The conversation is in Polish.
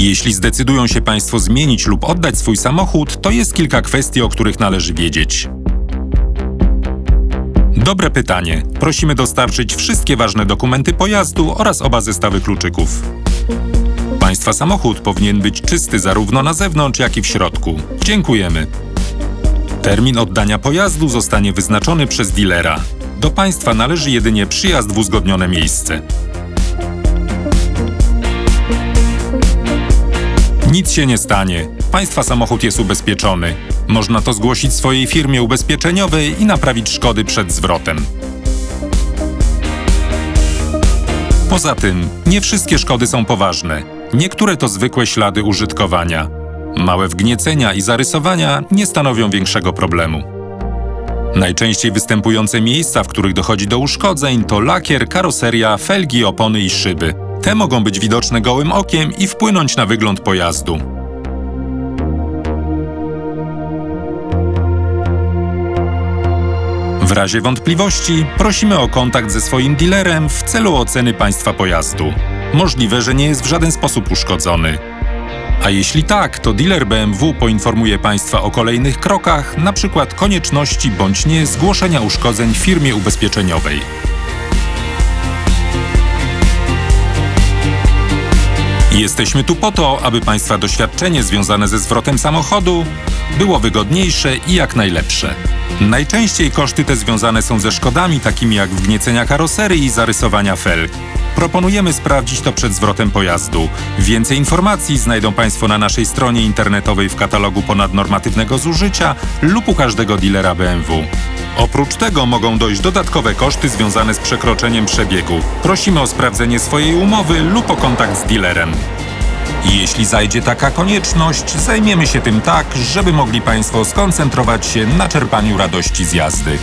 Jeśli zdecydują się Państwo zmienić lub oddać swój samochód, to jest kilka kwestii, o których należy wiedzieć. Dobre pytanie. Prosimy dostarczyć wszystkie ważne dokumenty pojazdu oraz oba zestawy kluczyków. Państwa samochód powinien być czysty zarówno na zewnątrz, jak i w środku. Dziękujemy. Termin oddania pojazdu zostanie wyznaczony przez dealera. Do Państwa należy jedynie przyjazd w uzgodnione miejsce. Nic się nie stanie. Państwa samochód jest ubezpieczony. Można to zgłosić swojej firmie ubezpieczeniowej i naprawić szkody przed zwrotem. Poza tym, nie wszystkie szkody są poważne. Niektóre to zwykłe ślady użytkowania. Małe wgniecenia i zarysowania nie stanowią większego problemu. Najczęściej występujące miejsca, w których dochodzi do uszkodzeń, to lakier, karoseria, felgi, opony i szyby. Te mogą być widoczne gołym okiem i wpłynąć na wygląd pojazdu. W razie wątpliwości prosimy o kontakt ze swoim dealerem w celu oceny państwa pojazdu. Możliwe, że nie jest w żaden sposób uszkodzony. A jeśli tak, to dealer BMW poinformuje Państwa o kolejnych krokach, np. konieczności bądź nie zgłoszenia uszkodzeń firmie ubezpieczeniowej. Jesteśmy tu po to, aby Państwa doświadczenie związane ze zwrotem samochodu było wygodniejsze i jak najlepsze. Najczęściej koszty te związane są ze szkodami takimi jak wgniecenia karoserii i zarysowania felg. Proponujemy sprawdzić to przed zwrotem pojazdu. Więcej informacji znajdą Państwo na naszej stronie internetowej w katalogu ponadnormatywnego zużycia lub u każdego dealera BMW. Oprócz tego mogą dojść dodatkowe koszty związane z przekroczeniem przebiegu. Prosimy o sprawdzenie swojej umowy lub o kontakt z dealerem. Jeśli zajdzie taka konieczność, zajmiemy się tym tak, żeby mogli Państwo skoncentrować się na czerpaniu radości z jazdy.